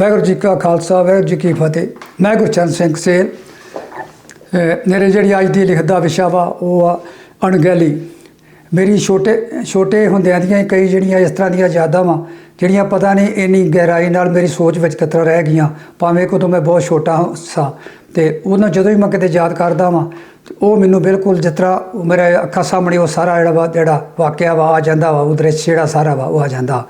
ਵਾਹਿਗੁਰੂ ਜੀ ਕਾ ਖਾਲਸਾ, ਵਾਹਿਗੁਰੂ ਜੀ ਕੀ ਫਤਿਹ। ਮੈਂ ਗੁਰਚਰਨ ਸਿੰਘ ਸੇਲ। ਮੇਰੇ ਜਿਹੜੀ ਅੱਜ ਦੀ ਲਿਖਤ ਦਾ ਵਿਸ਼ਾ ਵਾ, ਉਹ ਆ ਅਣਗਹਿਲੀ। ਮੇਰੀ ਛੋਟੇ ਛੋਟੇ ਹੁੰਦਿਆਂ ਦੀਆਂ ਕਈ ਜਿਹੜੀਆਂ ਇਸ ਤਰ੍ਹਾਂ ਦੀਆਂ ਯਾਦਾਂ ਵਾ, ਜਿਹੜੀਆਂ ਪਤਾ ਨਹੀਂ ਇੰਨੀ ਗਹਿਰਾਈ ਨਾਲ ਮੇਰੀ ਸੋਚ ਵਿੱਚ ਕਿਤਰਾ ਰਹਿ ਗਈਆਂ। ਭਾਵੇਂ ਕਦੋਂ ਮੈਂ ਬਹੁਤ ਛੋਟਾ ਸਾਂ, ਤੇ ਉਹਨਾਂ ਜਦੋਂ ਵੀ ਮੈਂ ਕਿਤੇ ਯਾਦ ਕਰਦਾ ਵਾਂ ਉਹ ਮੈਨੂੰ ਬਿਲਕੁਲ ਜਿਸ ਤਰ੍ਹਾਂ ਉਹ ਮੇਰੇ ਅੱਖਾਂ ਸਾਹਮਣੇ ਉਹ ਸਾਰਾ ਜਿਹੜਾ ਵਾ, ਜਿਹੜਾ ਵਾਕਿਆ ਵਾ, ਆ ਜਾਂਦਾ ਵਾ, ਉਹ ਦ੍ਰਿਸ਼ ਜਿਹੜਾ ਸਾਰਾ ਵਾ, ਉਹ ਆ ਜਾਂਦਾ।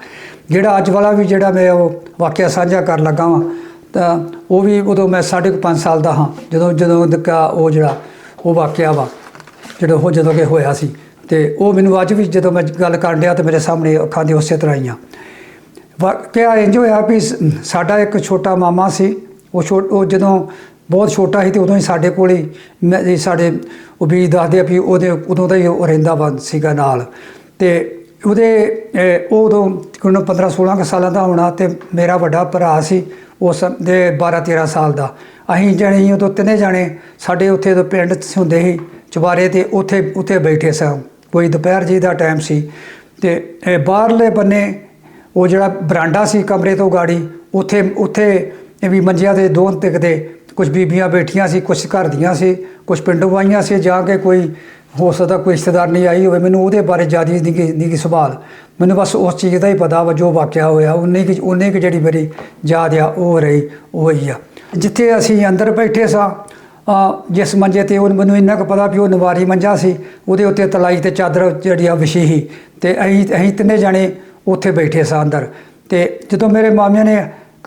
ਜਿਹੜਾ ਅੱਜ ਵਾਲਾ ਵੀ ਜਿਹੜਾ ਮੈਂ ਉਹ ਵਾਕਿਆ ਸਾਂਝਾ ਕਰਨ ਲੱਗਾ ਵਾਂ, ਤਾਂ ਉਹ ਵੀ ਉਦੋਂ ਮੈਂ ਸਾਢੇ ਕੁ ਪੰਜ ਸਾਲ ਦਾ ਹਾਂ, ਜਦੋਂ ਜਦੋਂ ਦਾ ਉਹ ਜਿਹੜਾ, ਉਹ ਵਾਕਿਆ ਵਾ, ਜਿਹੜਾ ਉਹ ਜਦੋਂ ਕਿ ਹੋਇਆ ਸੀ। ਤੇ ਉਹ ਮੈਨੂੰ ਅੱਜ ਵੀ ਜਦੋਂ ਮੈਂ ਗੱਲ ਕਰਨ ਡਿਆ ਤੇ ਮੇਰੇ ਸਾਹਮਣੇ ਅੱਖਾਂ ਦੀ ਉਸੇ ਤਰ੍ਹਾਂ ਆਈਆਂ। ਵਾਕਿਆ ਇੰਜ ਹੋਇਆ ਵੀ ਸ- ਸਾਡਾ ਇੱਕ ਛੋਟਾ ਮਾਮਾ ਸੀ, ਉਹ ਛੋ, ਉਹ ਜਦੋਂ ਬਹੁਤ ਛੋਟਾ ਸੀ ਤੇ ਉਦੋਂ ਹੀ ਸਾਡੇ ਕੋਲ ਹੀ ਮੈਂ- ਸਾਡੇ ਉਹ ਵੀ ਦੱਸਦੇ ਆ ਵੀ ਉਹਦੇ, ਉਦੋਂ ਦਾ ਹੀ ਉਹ ਰਹਿੰਦਾ ਬੰਦ ਸੀਗਾ ਨਾਲ। ਤੇ ਉਹਦੇ ਉਹ ਉਦੋਂ ਕੋਈ 15 16 ਕੁ ਸਾਲਾਂ ਦਾ ਹੋਣਾ ਤੇ ਮੇਰਾ ਵੱਡਾ ਭਰਾ ਸੀ, ਉਸ ਦੇ 12 13 ਸਾਲ ਦਾ। ਅਸੀਂ ਜਣੇ ਉਦੋਂ ਤਿੰਨੇ ਜਾਣੇ, ਸਾਡੇ ਉੱਥੇ ਤੋਂ ਪਿੰਡ ਹੁੰਦੇ ਸੀ, ਚੁਬਾਰੇ ਤੇ ਉੱਥੇ ਉੱਥੇ ਬੈਠੇ ਸਾਂ। ਕੋਈ ਦੁਪਹਿਰ ਜੀ ਦਾ ਟਾਈਮ ਸੀ। ਤੇ ਬਾਹਰਲੇ ਬੰਨੇ ਉਹ ਜਿਹੜਾ ਬਰਾਂਡਾ ਸੀ ਕਮਰੇ ਤੋਂ ਗਾੜੀ, ਉੱਥੇ ਉੱਥੇ ਇਹ ਵੀ ਮੰਜਿਆਂ ਦੇ ਦੋ ਤਿਕਦੇ ਕੁਝ ਬੀਬੀਆਂ ਬੈਠੀਆਂ ਸੀ ਕੁਝ ਘਰ ਦੀਆਂ ਸੀ ਕੁਝ ਪਿੰਡੋਂ ਆਈਆਂ ਸੀ, ਜਾ ਕੇ ਕੋਈ ਹੋ ਸਕਦਾ ਕੋਈ ਰਿਸ਼ਤੇਦਾਰ ਨਹੀਂ ਆਈ ਹੋਵੇ। ਮੈਨੂੰ ਉਹਦੇ ਬਾਰੇ ਜ਼ਿਆਦਾ ਨਹੀਂ ਕੀ ਨਹੀਂ ਸਵਾਲ। ਮੈਨੂੰ ਬਸ ਉਸ ਚੀਜ਼ ਦਾ ਹੀ ਪਤਾ ਵਾ, ਜੋ ਵਾਕਿਆ ਹੋਇਆ। ਉਹਨੇ ਕਿ ਉਹਨੇ ਕਿ ਜਿਹੜੀ ਮੇਰੀ ਯਾਦ ਆ, ਉਹ ਰਹੀ, ਉਹ ਹੀ ਆ। ਜਿੱਥੇ ਅਸੀਂ ਅੰਦਰ ਬੈਠੇ ਸਾਂ ਜਿਸ ਮੰਜੇ ਤੇ ਉਹ ਮੈਨੂੰ ਇੰਨਾ ਕੁ ਪਤਾ ਵੀ ਉਹ ਨਵਾਰੀ ਮੰਜਾ ਸੀ, ਉਹਦੇ ਉੱਤੇ ਤਲਾਈ ਤੇ ਚਾਦਰ ਜਿਹੜੀ ਆ ਵਿਛੀ ਸੀ। ਤੇ ਅਸੀਂ ਅਸੀਂ ਤਿੰਨੇ ਜਾਣੇ ਉੱਥੇ ਬੈਠੇ ਸਾਂ ਅੰਦਰ। ਤੇ ਜਦੋਂ ਮੇਰੇ ਮਾਮਿਆਂ ਨੇ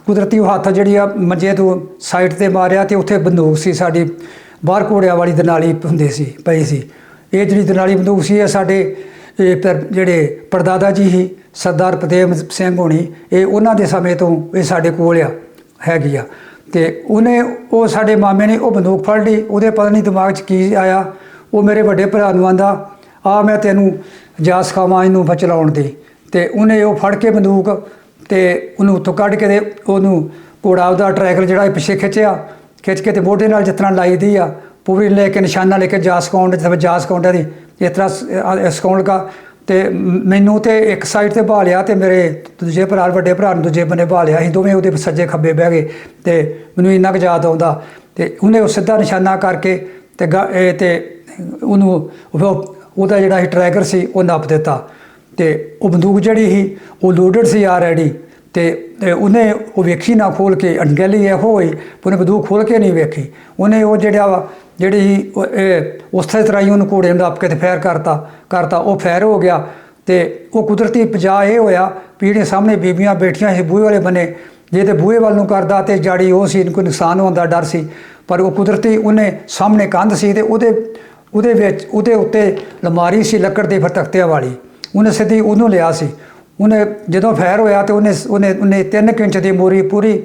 ਕੁਦਰਤੀ ਉਹ ਹੱਥ ਜਿਹੜੀ ਆ ਮੰਜੇ ਤੋਂ ਸਾਈਡ ਤੇ ਮਾਰਿਆ ਤੇ ਉੱਥੇ ਬੰਦੂਕ ਸੀ ਸਾਡੀ, ਬਾਹਰ ਘੋੜਿਆਂ ਵਾਲੀ ਦਨਾਲੀ ਹੁੰਦੇ ਸੀ, ਪਈ ਸੀ। ਇਹ ਜਿਹੜੀ ਦਨਾਲੀ ਬੰਦੂਕ ਸੀ, ਇਹ ਸਾਡੇ, ਇਹ ਪਰ- ਜਿਹੜੇ ਪਰਦਾਦਾ ਜੀ ਸੀ, ਸਰਦਾਰ ਪ੍ਰਤੇਮ ਸਿੰਘ ਹੋਣੀ, ਇਹ ਉਹਨਾਂ ਦੇ ਸਮੇਂ ਤੋਂ ਇਹ ਸਾਡੇ ਕੋਲ ਆ, ਹੈਗੀ ਆ। ਤੇ ਉਹਨੇ, ਉਹ ਸਾਡੇ ਮਾਮੇ ਨੇ ਉਹ ਬੰਦੂਕ ਫੜ ਲਈ, ਉਹਦੇ ਪਤਾ ਨਹੀਂ ਦਿਮਾਗ 'ਚ ਕੀ ਆਇਆ, ਉਹ ਮੇਰੇ ਵੱਡੇ ਭਰਾ ਨੂੰ ਆਂਦਾ, ਆ ਮੈਂ ਤੈਨੂੰ ਜਾ ਸਿਖਾਵਾਂ ਇਹਨੂੰ ਬ ਚਲਾਉਣ ਦੀ। ਤੇ ਉਹਨੇ ਉਹ ਫੜ ਕੇ ਬੰਦੂਕ ਤੇ ਉਹਨੂੰ ਉੱਤੋਂ ਕੱਢ ਕੇ ਤੇ ਉਹਨੂੰ ਘੋੜਾ ਉਹਦਾ ਟਰੈਕਰ ਜਿਹੜਾ ਪਿੱਛੇ ਖਿੱਚਿਆ, ਖਿੱਚ ਕੇ ਤੇ ਮੋਢੇ ਨਾਲ ਜਿਸ ਤਰ੍ਹਾਂ ਲਾਈ ਦੀ ਆ ਪੂਰੀ ਲੈ ਕੇ, ਨਿਸ਼ਾਨਾ ਲੈ ਕੇ ਜਾ ਸਿਖਾਉਣ ਜਿਵੇਂ ਜਾ ਸਿਖਾਉਂਦਾ ਦੀ ਇਸ ਤਰ੍ਹਾਂ ਸ- ਅ- ਸਿਖਾਉਣ ਲਗਾ। ਤੇ ਮੈਨੂੰ ਤੇ ਇੱਕ ਸਾਈਡ ਤੇ ਬਹਾ ਲਿਆ ਤੇ ਮੇਰੇ ਦੂਜੇ ਭਰਾ, ਵੱਡੇ ਭਰਾ ਨੂੰ ਦੂਜੇ ਬੰਨੇ ਬਹਾ ਲਿਆ ਅਸੀਂ ਦੋਵੇਂ ਉਹਦੇ ਸੱਜੇ ਖੱਬੇ ਬਹਿ ਗਏ ਤੇ ਮੈਨੂੰ ਇੰਨਾ ਕੁ ਯਾਦ ਆਉਂਦਾ। ਤੇ ਉਹਨੇ ਉਹ ਸਿੱਧਾ ਨਿਸ਼ਾਨਾ ਕਰਕੇ ਤੇ ਗਾ- ਇਹ ਤੇ ਉਹਨੂੰ ਉਹਦਾ ਜਿਹੜਾ ਸੀ ਟਰੈਕਰ ਸੀ, ਉਹ ਨੱਪ ਦਿੱਤਾ। ਤੇ ਉਹ ਬੰਦੂਕ ਜਿਹੜੀ ਸੀ, ਉਹ ਲੋਡਡ ਸੀ ਆਲਰੇਡੀ ਤੇ ਤੇ ਉਹਨੇ ਉਹ ਵੇਖੀ ਨਾ ਖੋਲ ਕੇ ਅਣਗਹਿਲੀ ਇਹ ਹੋਈ ਉਹਨੇ ਬੰਦੂਕ ਖੋਲ ਕੇ ਨਹੀਂ ਵੇਖੀ। ਉਹਨੇ ਉਹ ਜਿਹੜਾ ਵਾ, ਜਿਹੜੀ ਸੀ, ਉਹ, ਇਹ, ਉਸੇ ਤਰ੍ਹਾਂ ਹੀ ਉਹਨੂੰ ਘੋੜੇ ਨੂੰ ਨੱਪ ਕੇ ਤੇ ਫੈਰ ਕਰਤਾ ਕਰਤਾ, ਉਹ ਫੈਰ ਹੋ ਗਿਆ। ਤੇ ਉਹ ਕੁਦਰਤੀ ਪਜਾ ਇਹ ਹੋਇਆ ਵੀ ਜਿਹੜੇ ਸਾਹਮਣੇ ਬੀਬੀਆਂ ਬੈਠੀਆਂ ਸੀ, ਬੂਹੇ ਵਾਲੇ ਬੰਨੇ। ਜੇ ਤੇ ਬੂਹੇ ਵੱਲ ਨੂੰ ਕਰਦਾ ਤੇ ਜਾੜੀ ਉਹ ਸੀ, ਕੋਈ ਨੁਕਸਾਨ ਹੋਣ ਦਾ ਡਰ ਸੀ। ਪਰ ਉਹ ਕੁਦਰਤੀ ਉਹਨੇ ਸਾਹਮਣੇ ਕੰਧ ਸੀ ਤੇ ਉਹਦੇ ਉਹਦੇ ਵਿੱਚ, ਉਹਦੇ ਉੱਤੇ ਲਮਾਰੀ ਸੀ, ਲੱਕੜ ਦੇ ਫਿਰ ਤਖਤਿਆਂ ਵਾਲੀ। ਉਹਨੇ ਸਿੱਧੀ ਉਹਨੂੰ ਲਿਆ ਸੀ। ਉਹਨੇ ਜਦੋਂ ਫੈਰ ਹੋਇਆ ਤੇ ਉਹਨੇ ਉਹਨੇ ਉਹਨੇ 3 ਇੰਚ ਦੀ ਮੋਰੀ ਪੂਰੀ,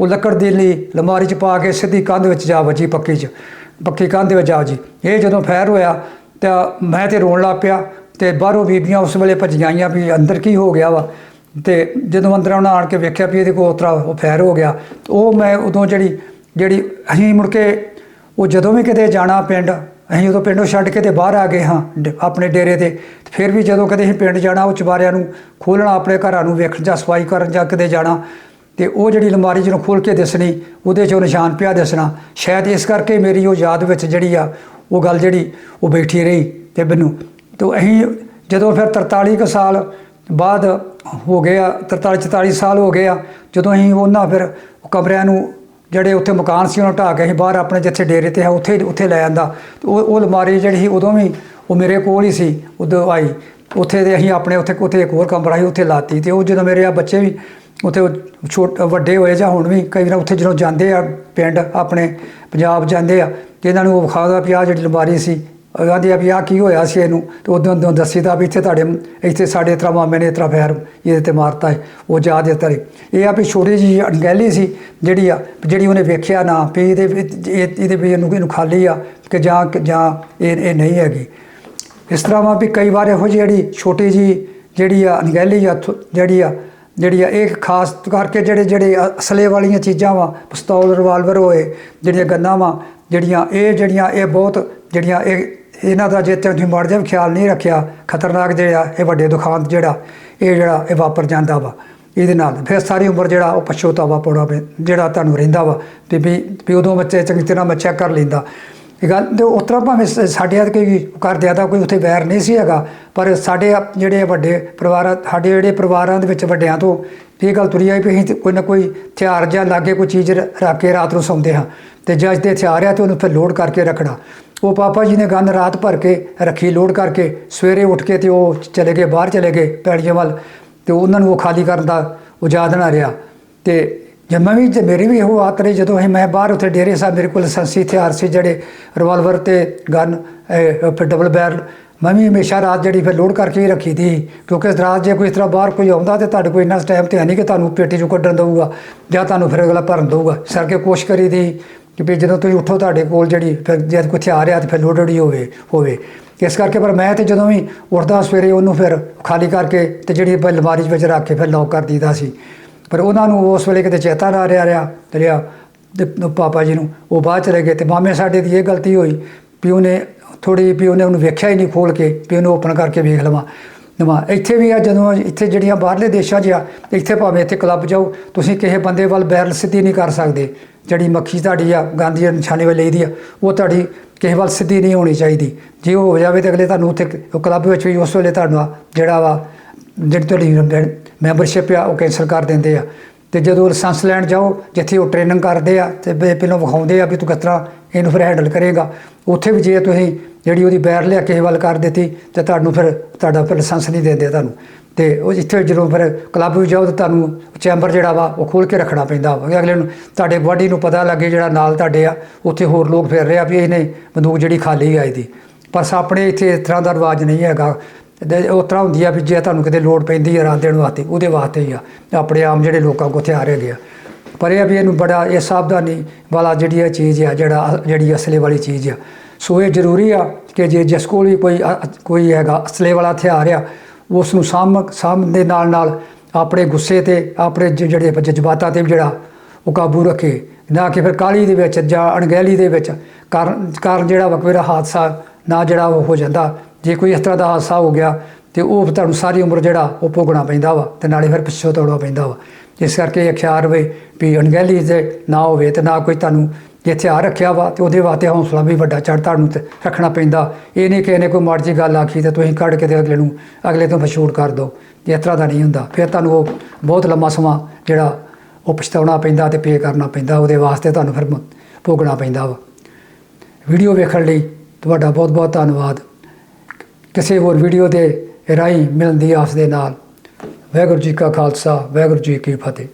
ਉਹ ਲੱਕੜ ਦੀ ਲਈ ਲਮਾਰੀ 'ਚ ਪਾ ਕੇ ਸਿੱਧੀ ਕੰਧ ਵਿੱਚ ਜਾ ਵੱਜੀ ਪੱਕੀ 'ਚ, ਪੱਕੀ ਕੰਧ ਦੇ ਵਿੱਚ ਜਾ ਜੀ ਇਹ ਜਦੋਂ ਫੈਰ ਹੋਇਆ ਤਾਂ ਮੈਂ ਤੇ ਰੋਣ ਲੱਗ ਪਿਆ ਤੇ ਬਾਹਰੋਂ ਬੀਬੀਆਂ ਉਸ ਵੇਲੇ ਭੱਜੀਆਂ ਆਈਆਂ ਵੀ ਅੰਦਰ ਕੀ ਹੋ ਗਿਆ ਵਾ। ਤੇ ਜਦੋਂ ਅੰਦਰ ਉਹਨਾਂ ਆਣ ਕੇ ਵੇਖਿਆ ਵੀ ਇਹਦੇ ਕੋਲ ਉਤਰਾ ਉਹ ਫੈਰ ਹੋ ਗਿਆ, ਉਹ ਮੈਂ ਉਦੋਂ ਜਿਹੜੀ ਜਿਹੜੀ ਅਸੀਂ ਮੁੜ ਕੇ ਉਹ ਜਦੋਂ ਵੀ ਕਿਤੇ ਜਾਣਾ ਪਿੰਡ ਅਸੀਂ ਜਦੋਂ ਪਿੰਡੋਂ ਛੱਡ ਕੇ ਤੇ ਬਾਹਰ ਆ ਗਏ ਹਾਂ, ਡ- ਆਪਣੇ ਡੇਰੇ ਤੇ। ਫਿਰ ਵੀ ਜਦੋਂ ਕਦੇ ਅਸੀਂ ਪਿੰਡ ਜਾਣਾ, ਉਹ ਚਬਾਰਿਆਂ ਨੂੰ ਖੋਲਣਾ, ਆਪਣੇ ਘਰਾਂ ਨੂੰ ਵੇਖਣ ਜਾਂ ਸਫ਼ਾਈ ਕਰਨ ਜਾਂ ਕਿਤੇ ਜਾਣਾ, ਤੇ ਉਹ ਜਿਹੜੀ ਅਲਮਾਰੀ ਜਦੋਂ ਖੋਲ ਕੇ ਦਿਸਣੀ, ਉਹਦੇ 'ਚ ਉਹ ਨਿਸ਼ਾਨ ਪਿਆ ਦਿਸਣਾ। ਸ਼ਾਇਦ ਇਸ ਕਰਕੇ ਮੇਰੀ ਉਹ ਯਾਦ ਵਿੱਚ ਜਿਹੜੀ ਆ, ਉਹ ਗੱਲ ਜਿਹੜੀ, ਉਹ ਬੈਠੀ ਰਹੀ ਤੇ ਮੈਨੂੰ। ਤੇ ਅਸੀਂ ਜਦੋਂ ਫਿਰ 43 ਕੁ ਸਾਲ ਬਾਅਦ ਹੋ ਗਿਆ 43 44 ਸਾਲ ਹੋ ਗਏ ਆ, ਜਦੋਂ ਅਸੀਂ ਉਹਨਾਂ ਫਿਰ ਕਮਰਿਆਂ ਨੂੰ ਜਿਹੜੇ ਉੱਥੇ ਮਕਾਨ ਸੀ, ਉਹਨਾਂ ਢਾਹ ਕੇ ਅਸੀਂ ਬਾਹਰ ਆਪਣੇ ਜਿੱਥੇ ਡੇਰੇ ਤੇ ਹੈ, ਉੱਥੇ ਉੱਥੇ ਲੈ ਆਂਦਾ ਤੇ ਉਹ ਉਹ ਅਲਮਾਰੀ ਜਿਹੜੀ ਸੀ, ਉਦੋਂ ਵੀ ਉਹ ਮੇਰੇ ਕੋਲ ਹੀ ਸੀ, ਉਦੋਂ ਆਈ। ਉੱਥੇ ਦੇ ਅਸੀਂ ਆਪਣੇ ਉੱਥੇ ਉੱਥੇ ਇੱਕ ਹੋਰ ਕਮਰਾ ਸੀ, ਉੱਥੇ ਲਾਤੀ। ਤੇ ਉਹ ਜਦੋਂ ਮੇਰੇ ਆ ਬੱਚੇ ਵੀ ਉੱਥੇ ਛੋਟੇ, ਵੱਡੇ ਹੋਏ ਜਾਂ ਹੁਣ ਵੀ, ਕਈ ਵਾਰ ਉੱਥੇ ਜਦੋਂ ਜਾਂਦੇ ਆ ਪਿੰਡ, ਆਪਣੇ ਪੰਜਾਬ ਜਾਂਦੇ ਆ, ਤੇ ਇਹਨਾਂ ਨੂੰ ਉਹ ਵਿਖਾਉਂਦਾ ਵੀ ਆਹ ਜਿਹੜੀ ਲੰਬਾਰੀ ਸੀ ਕਹਿੰਦੇ ਆ ਵੀ ਆਹ ਕੀ ਹੋਇਆ ਸੀ ਇਹਨੂੰ? ਤੇ ਉਦੋਂ ਉਦੋਂ ਦੱਸੀਦਾ ਵੀ ਇੱਥੇ ਤੁਹਾਡੇ ਇੱਥੇ ਸਾਡੇ ਤਰ੍ਹਾਂ ਮਾਮੇ ਨੇ ਇਤਰਾ ਫੈਰ, ਇਹਦੇ ਤੇ ਮਾਰਤਾ ਹੈ, ਉਹ ਯਾਦ ਹੈ ਤੇਰੇ। ਇਹ ਆ ਵੀ ਛੋਟੀ ਜੀ ਅਣਗਹਿਲੀ ਸੀ, ਜਿਹੜੀ ਆ ਜਿਹੜੀ ਉਹਨੇ ਵੇਖਿਆ ਨਾ, ਵੀ ਇਹਦੇ ਵਿੱਚ, ਇਹ- ਇਹਦੇ ਵੀ ਇਹਨੂੰ ਇਹਨੂੰ ਖਾਲੀ ਆ, ਕਿ ਜਾਂ ਜਾਂ ਇਹ ਇਹ ਨਹੀਂ ਹੈਗੀ। ਇਸ ਤਰ੍ਹਾਂ ਵਾ ਵੀ ਕਈ ਵਾਰ ਇਹੋ ਜਿਹੀ ਜਿਹੜੀ ਛੋਟੀ ਜੀ ਜਿਹੜੀ ਆ ਅਣਗਹਿਲੀ ਆ, ਥੋ- ਜਿਹੜੀ ਆ ਜਿਹੜੀ ਆ ਇਹ ਖਾਸ ਕਰਕੇ ਜਿਹੜੇ ਜਿਹੜੇ ਅਸਲੇ ਵਾਲੀਆਂ ਚੀਜ਼ਾਂ ਵਾ, ਪਿਸਤੌਲ, ਰਿਵਾਲਵਰ ਹੋਏ, ਜਿਹੜੀਆਂ ਗੰਨਾਂ ਵਾ, ਜਿਹੜੀਆਂ ਇਹ ਜਿਹੜੀਆਂ ਇਹ ਬਹੁਤ, ਜਿਹੜੀਆਂ ਇਹ ਇਹਨਾਂ ਦਾ ਜੇ ਤੁਸੀਂ ਮਾੜਾ ਜਿਹਾ ਖਿਆਲ ਨਹੀਂ ਰੱਖਿਆ, ਖਤਰਨਾਕ ਜਿਹੜਾ ਇਹ ਵੱਡੇ ਦੁਖਾਂਤ ਜਿਹੜਾ, ਇਹ ਜਿਹੜਾ ਇਹ ਵਾਪਰ ਜਾਂਦਾ ਵਾ, ਇਹਦੇ ਨਾਲ। ਫਿਰ ਸਾਰੀ ਉਮਰ ਜਿਹੜਾ ਉਹ ਪਛੋਤਾਵਾ ਪਾਉਣਾ ਪੈ, ਜਿਹੜਾ ਤੁਹਾਨੂੰ ਰਹਿੰਦਾ ਵਾ, ਤੇ ਵੀ ਵੀ ਉਦੋਂ ਬੱਚੇ ਚੰਗੀ ਤਰ੍ਹਾਂ ਮੈਂ ਚੈੱਕ ਕਰ ਲੈਂਦਾ। ਇਹ ਗੱਲ, ਤੇ ਉਸ ਤਰ੍ਹਾਂ ਭਾਵੇਂ ਸ- ਸਾਡੇ ਆ ਕੋਈ ਕਰਦਿਆਂ ਦਾ ਕੋਈ ਉੱਥੇ ਵੈਰ ਨਹੀਂ ਸੀ ਹੈਗਾ, ਪਰ ਸਾਡੇ ਜਿਹੜੇ ਵੱਡੇ ਪਰਿਵਾਰਾਂ, ਸਾਡੇ ਜਿਹੜੇ ਪਰਿਵਾਰਾਂ ਦੇ ਵਿੱਚ ਵੱਡਿਆਂ ਤੋਂ ਇਹ ਗੱਲ ਤੁਰੀ ਆਈ ਵੀ ਅਸੀਂ ਕੋਈ ਨਾ ਕੋਈ ਹਥਿਆਰ ਜਾਂ ਲਾਗੇ ਕੋਈ ਚੀਜ਼ ਰ- ਰੱਖ ਕੇ ਰਾਤ ਨੂੰ ਸੌਂਦੇ ਹਾਂ, ਤੇ ਜੱਜ ਦੇ ਹਥਿਆਰ ਆ ਤੇ ਉਹਨੂੰ ਫਿਰ ਲੋਡ ਕਰਕੇ ਰੱਖਣਾ। ਉਹ ਪਾਪਾ ਜੀ ਨੇ ਗੰਨ ਰਾਤ ਭਰ ਕੇ ਰੱਖੀ ਲੋਡ ਕਰਕੇ ਸਵੇਰੇ ਉੱਠ ਕੇ ਤੇ ਉਹ ਚਲੇ ਗਏ, ਬਾਹਰ ਚਲੇ ਗਏ ਪੈੜੀਆਂ ਵੱਲ ਤੇ ਉਹਨਾਂ ਨੂੰ ਉਹ ਖਾਲੀ ਕਰਨ ਦਾ ਉਜਾਦ ਨਾ ਰਿਹਾ। ਤੇ ਜਦ ਵੀ ਤੇ ਮੇਰੀ ਵੀ ਇਹੋ ਆਦਤ ਜਦੋਂ ਅਸੀਂ ਮੈਂ ਬਾਹਰ ਉੱਥੇ ਡੇਰੇ ਸਾਹਿਬ ਮੇਰੇ ਕੋਲ ਸੰਸੀ ਹਥਿਆਰ ਸੀ ਜਿਹੜੇ ਰਿਵਾਲਵਰ ਤੇ ਗਨ ਫਿਰ ਡਬਲ ਬੈਰਲ ਮੈਂ ਵੀ ਹਮੇਸ਼ਾ ਰਾਤ ਜਿਹੜੀ ਫਿਰ ਲੋਡ ਕਰਕੇ ਹੀ ਰੱਖੀ ਦੀ ਕਿਉਂਕਿ ਰਾਤ ਜੇ ਕੋਈ ਇਸ ਤਰ੍ਹਾਂ ਬਾਹਰ ਕੋਈ ਆਉਂਦਾ ਤੇ ਤੁਹਾਡੇ ਕੋਲ ਇੰਨਾ ਟਾਈਮ ਤੇ ਹੈ ਨਹੀਂ ਕਿ ਤੁਹਾਨੂੰ ਪੇਟੀ ਚੋਂ ਕੱਢਣ ਦਊਗਾ ਜਾਂ ਤੁਹਾਨੂੰ ਫਿਰ ਅਗਲਾ ਭਰਨ ਦਊਗਾ। ਇਸ ਕਰਕੇ ਕੋਸ਼ਿਸ਼ ਕਰੀ ਦੀ ਕਿ ਵੀ ਜਦੋਂ ਤੁਸੀਂ ਉੱਠੋ ਤੁਹਾਡੇ ਕੋਲ ਜਿਹੜੀ ਫਿਰ ਜਦ ਕੁਛ ਆ ਰਿਹਾ ਤੇ ਫਿਰ ਲੋਡਡ ਹੀ ਹੋਵੇ ਹੋਵੇ। ਇਸ ਕਰਕੇ ਪਰ ਮੈਂ ਤੇ ਜਦੋਂ ਵੀ ਉੱਠਦਾ ਸਵੇਰੇ ਉਹਨੂੰ ਫਿਰ ਖਾਲੀ ਕਰਕੇ ਤੇ ਜਿਹੜੀ ਆਪਾਂ ਅਲਮਾਰੀ ਵਿੱਚ ਰੱਖ ਕੇ ਫਿਰ ਲੌਕ ਕਰ ਦਈਦਾ ਸੀ। ਪਰ ਉਹਨਾਂ ਨੂੰ ਉਸ ਵੇਲੇ ਕਿਤੇ ਚੇਤਾ ਨਾ ਰਿਹਾ ਰਿਹਾ ਤੇ ਰਿਹਾ ਤੇ ਪਾਪਾ ਜੀ ਨੂੰ। ਉਹ ਬਾਅਦ ਚਲੇ ਗਏ ਤੇ ਮਾਮੇ ਸਾਡੇ ਦੀ ਇਹ ਗਲਤੀ ਹੋਈ ਵੀ ਉਹਨੇ ਥੋੜੀ ਵੀ ਉਹਨੇ ਉਹਨੂੰ ਵੇਖਿਆ ਹੀ ਨਹੀਂ ਖੋਲ ਕੇ ਵੀ ਉਹਨੂੰ ਓਪਨ ਕਰਕੇ ਵੇਖ ਲਵਾਂ। ਨਵਾਂ। ਇੱਥੇ ਵੀ ਆ, ਜਦੋਂ ਇੱਥੇ ਜਿਹੜੀਆਂ ਬਾਹਰਲੇ ਦੇਸ਼ਾਂ 'ਚ ਆ, ਇੱਥੇ ਭਾਵੇਂ ਇੱਥੇ ਕਲੱਬ ਜਾਓ, ਤੁਸੀਂ ਕਿਸੇ ਬੰਦੇ ਵੱਲ ਬੈਰਲ ਸਿੱਧੀ ਨਹੀਂ ਕਰ ਸਕਦੇ। ਜਿਹੜੀ ਮੱਖੀ ਤੁਹਾਡੀ ਆ, ਗਾਂਧੀ ਦੇ ਨਿਸ਼ਾਨੇ ਵੱਲ ਲਈਦੀ ਆ, ਉਹ ਤੁਹਾਡੀ ਕਿਸੇ ਵੱਲ ਸਿੱਧੀ ਨਹੀਂ ਹੋਣੀ ਚਾਹੀਦੀ। ਜੇ ਉਹ ਹੋ ਜਾਵੇ ਤਾਂ ਅਗਲੇ ਤੁਹਾਨੂੰ ਉੱਥੇ ਕਲੱਬ ਵਿੱਚ ਵੀ ਉਸ ਵੇਲੇ ਤੁਹਾਨੂੰ ਜਿਹੜਾ ਵਾ, ਜਿਹੜੀ ਤੁਹਾਡੀ ਮੈਂਬਰਸ਼ਿਪ ਆ, ਉਹ ਕੈਂਸਲ ਕਰ ਦਿੰਦੇ ਆ। ਤੇ ਜਦੋਂ ਲਾਇਸੈਂਸ ਲੈਣ ਜਾਓ, ਜਿੱਥੇ ਉਹ ਟ੍ਰੇਨਿੰਗ ਕਰਦੇ ਆ ਤੇ ਪਹਿਲਾਂ ਵਿਖਾਉਂਦੇ ਆ ਵੀ ਤੂੰ ਕਿਸ ਤਰ੍ਹਾਂ ਇਹਨੂੰ ਫਿਰ ਹੈਂਡਲ ਕਰੇਗਾ। ਉੱਥੇ ਵੀ ਜੇ ਤੁਸੀਂ ਜਿਹੜੀ ਉਹਦੀ ਬੈਰ ਲਿਆ ਕਿਸੇ ਵੱਲ ਕਰ ਦਿੱਤੀ, ਤੇ ਤੁਹਾਨੂੰ ਫਿਰ ਤੁਹਾਡਾ ਫਿਰ ਲਾਇਸੈਂਸ ਨਹੀਂ ਦਿੰਦੇ ਤੁਹਾਨੂੰ। ਤੇ ਉਹ ਜਿੱਥੇ ਜਦੋਂ ਫਿਰ ਕਲੱਬ ਵਿੱਚ ਜਾਓ ਤਾਂ ਤੁਹਾਨੂੰ ਚੈਂਬਰ ਜਿਹੜਾ ਵਾ, ਉਹ ਖੋਲ ਕੇ ਰੱਖਣਾ ਪੈਂਦਾ ਵਾ। ਅਗਲੇ ਨੂੰ ਤੁਹਾਡੇ ਬਾਡੀ ਨੂੰ ਪਤਾ ਲੱਗੇ ਜਿਹੜਾ ਨਾਲ ਤੁਹਾਡੇ ਆ, ਉੱਥੇ ਹੋਰ ਲੋਕ ਫਿਰ ਰਹੇ ਆ ਵੀ ਇਹਨੇ ਬੰਦੂਕ ਜਿਹੜੀ ਖਾਲੀ ਆ ਇਹਦੀ। ਪਰ ਆਪਣੇ ਇੱਥੇ ਇਸ ਤਰ੍ਹਾਂ ਦਾ ਰਿਵਾਜ ਨਹੀਂ ਹੈਗਾ। ਤੇ ਉਹ ਤਰ੍ਹਾਂ ਹੁੰਦੀ ਆ ਵੀ ਜੇ ਤੁਹਾਨੂੰ ਕਿਤੇ ਲੋੜ ਪੈਂਦੀ ਹੈ ਰਾਤ ਦੇਣ ਵਾਸਤੇ ਉਹਦੇ ਵਾਸਤੇ ਹੀ ਆ। ਆਪਣੇ ਆਮ ਜਿਹੜੇ ਲੋਕਾਂ ਕੋਲ ਹਥਿਆਰ ਹੈਗੇ ਆ। ਪਰ ਇਹ ਆ ਵੀ ਇਹਨੂੰ ਬੜਾ, ਇਹ ਸਾਵਧਾਨੀ ਵਾਲਾ ਜਿਹੜੀ ਇਹ ਚੀਜ਼ ਆ, ਜਿਹੜਾ ਜਿਹੜੀ ਅਸਲੇ ਵਾਲੀ ਚੀਜ਼ ਆ। ਸੋ ਇਹ ਜ਼ਰੂਰੀ ਆ ਕਿ ਜੇ, ਜਿਸ ਕੋਲ ਵੀ ਕੋਈ ਕੋਈ ਹੈਗਾ ਅਸਲੇ ਵਾਲਾ ਹਥਿਆਰ ਆ ਉਸ ਨੂੰ ਸਾਂਭ ਸਾਂਭ ਦੇ ਨਾਲ ਨਾਲ ਆਪਣੇ ਗੁੱਸੇ ਤੇ, ਆਪਣੇ ਜਿਹੜੇ ਜਜ਼ਬਾਤਾਂ ਤੇ ਵੀ ਜਿਹੜਾ ਉਹ ਕਾਬੂ ਰੱਖੇ। ਨਾ ਕਿ ਫਿਰ ਕਾਲੀ ਦੇ ਵਿੱਚ ਜਾਂ ਅਣਗਹਿਲੀ ਦੇ ਵਿੱਚ, ਕਾਰਨ ਕਾਰਨ ਜਿਹੜਾ ਵਾ ਕੋਈ ਹਾਦਸਾ ਨਾ ਜਿਹੜਾ ਉਹ ਹੋ ਜਾਂਦਾ। ਜੇ ਕੋਈ ਇਸ ਤਰ੍ਹਾਂ ਦਾ ਹਾਦਸਾ ਹੋ ਗਿਆ ਤੇ ਉਹ ਤੁਹਾਨੂੰ ਸਾਰੀ ਉਮਰ ਜਿਹੜਾ ਉਹ ਭੋਗਣਾ ਪੈਂਦਾ ਵਾ ਤੇ ਨਾਲੇ ਫਿਰ ਪਿੱਛੋਂ ਤੋੜਨਾ ਪੈਂਦਾ ਵਾ। ਇਸ ਕਰਕੇ ਇਹ ਖਿਆਲ ਰਵੇ ਵੀ ਅਣਗਹਿਲੀ ਤੇ ਨਾ ਹੋਵੇ ਤੇ ਨਾ ਕੋਈ ਤੁਹਾਨੂੰ ਜਿੱਥੇ ਹਥਿਆਰ ਰੱਖਿਆ ਵਾ ਤੇ ਉਹਦੇ ਵਾਸਤੇ ਹੌਸਲਾ ਵੀ ਵੱਡਾ ਚੜ੍ਹ ਤੁਹਾਨੂੰ ਰੱਖਣਾ ਪੈਂਦਾ। ਇਹ ਨਹੀਂ ਕਿ ਇਹਨੇ ਕੋਈ ਮਰਜ਼ੀ ਗੱਲ ਆਖੀ ਤੇ ਤੁਸੀਂ ਕੱਢ ਕੇ ਤੇ ਅਗਲੇ ਨੂੰ ਅਗਲੇ ਤੋਂ ਫਸ਼ੂਟ ਕਰ ਦਿਓ। ਇਸ ਤਰ੍ਹਾਂ ਦਾ ਨਹੀਂ ਹੁੰਦਾ। ਫਿਰ ਤੁਹਾਨੂੰ ਉਹ ਬਹੁਤ ਲੰਮਾ ਸਮਾਂ ਜਿਹੜਾ ਉਹ ਪਛਤਾਉਣਾ ਪੈਂਦਾ ਤੇ ਪੇ ਕਰਨਾ ਪੈਂਦਾ। ਉਹਦੇ ਵਾਸਤੇ ਤੁਹਾਨੂੰ ਫਿਰ ਭੋਗਣਾ ਪੈਂਦਾ ਵਾ। ਵੀਡੀਓ ਵੇਖਣ ਲਈ ਤੁਹਾਡਾ ਬਹੁਤ ਬਹੁਤ ਧੰਨਵਾਦ। ਕਿਸੇ ਹੋਰ ਵੀਡੀਓ ਦੇ ਰਾਹੀਂ ਮਿਲਣ ਦੀ ਆਸ ਦੇ ਨਾਲ। ਵਾਹਿਗੁਰੂ ਜੀ ਕਾ ਖਾਲਸਾ, ਵਾਹਿਗੁਰੂ ਜੀ ਕੀ ਫਤਿਹ।